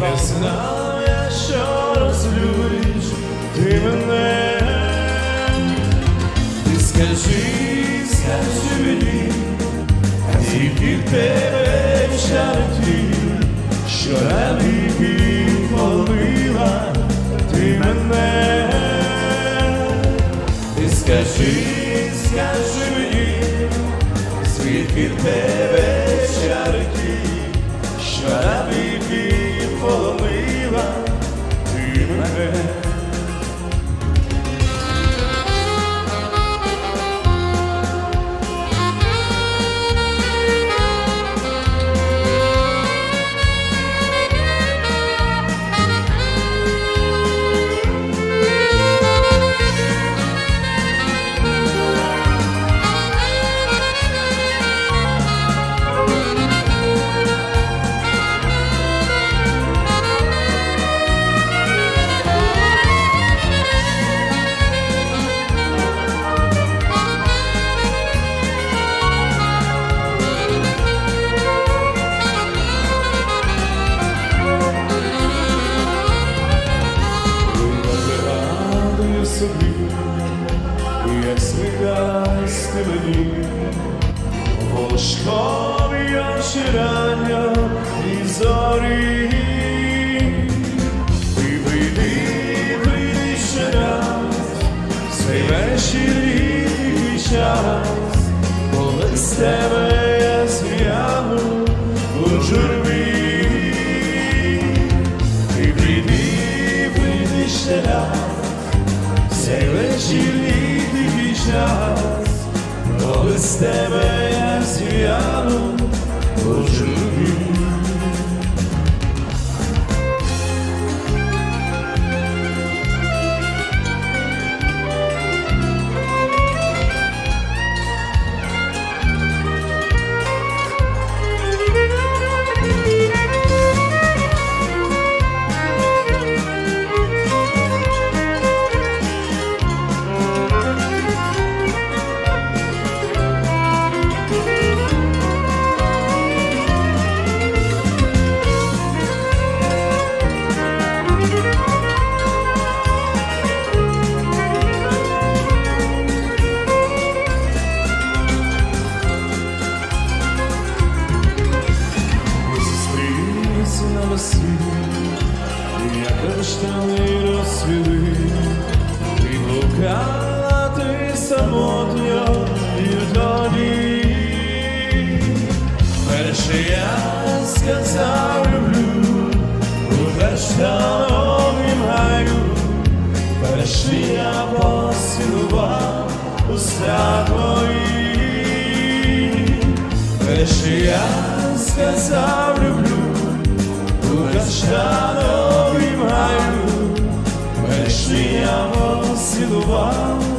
Не знав що розлюбиш ти мене. Ти скажи, скажи мені, тільки в тебе чарті, що навіки полюбила ти мене. Ти скажи, скажи мені, звідки в тебе сміхаєшся мені, волошкові очі і зорі. Ти прийди ще раз, цей вечір час, коли з тебе я з'яву у журбі. Ти прийди, прийди ще раз, коли з тебе я з'яну у на весіллі, як каштани розцвіли, і блукала ти самотньо і вдалі. Перше я сказав люблю у каштановім гаю, перше я поцілував уста твої. Перше я сказав люблю каштановім гаю, перше я вам.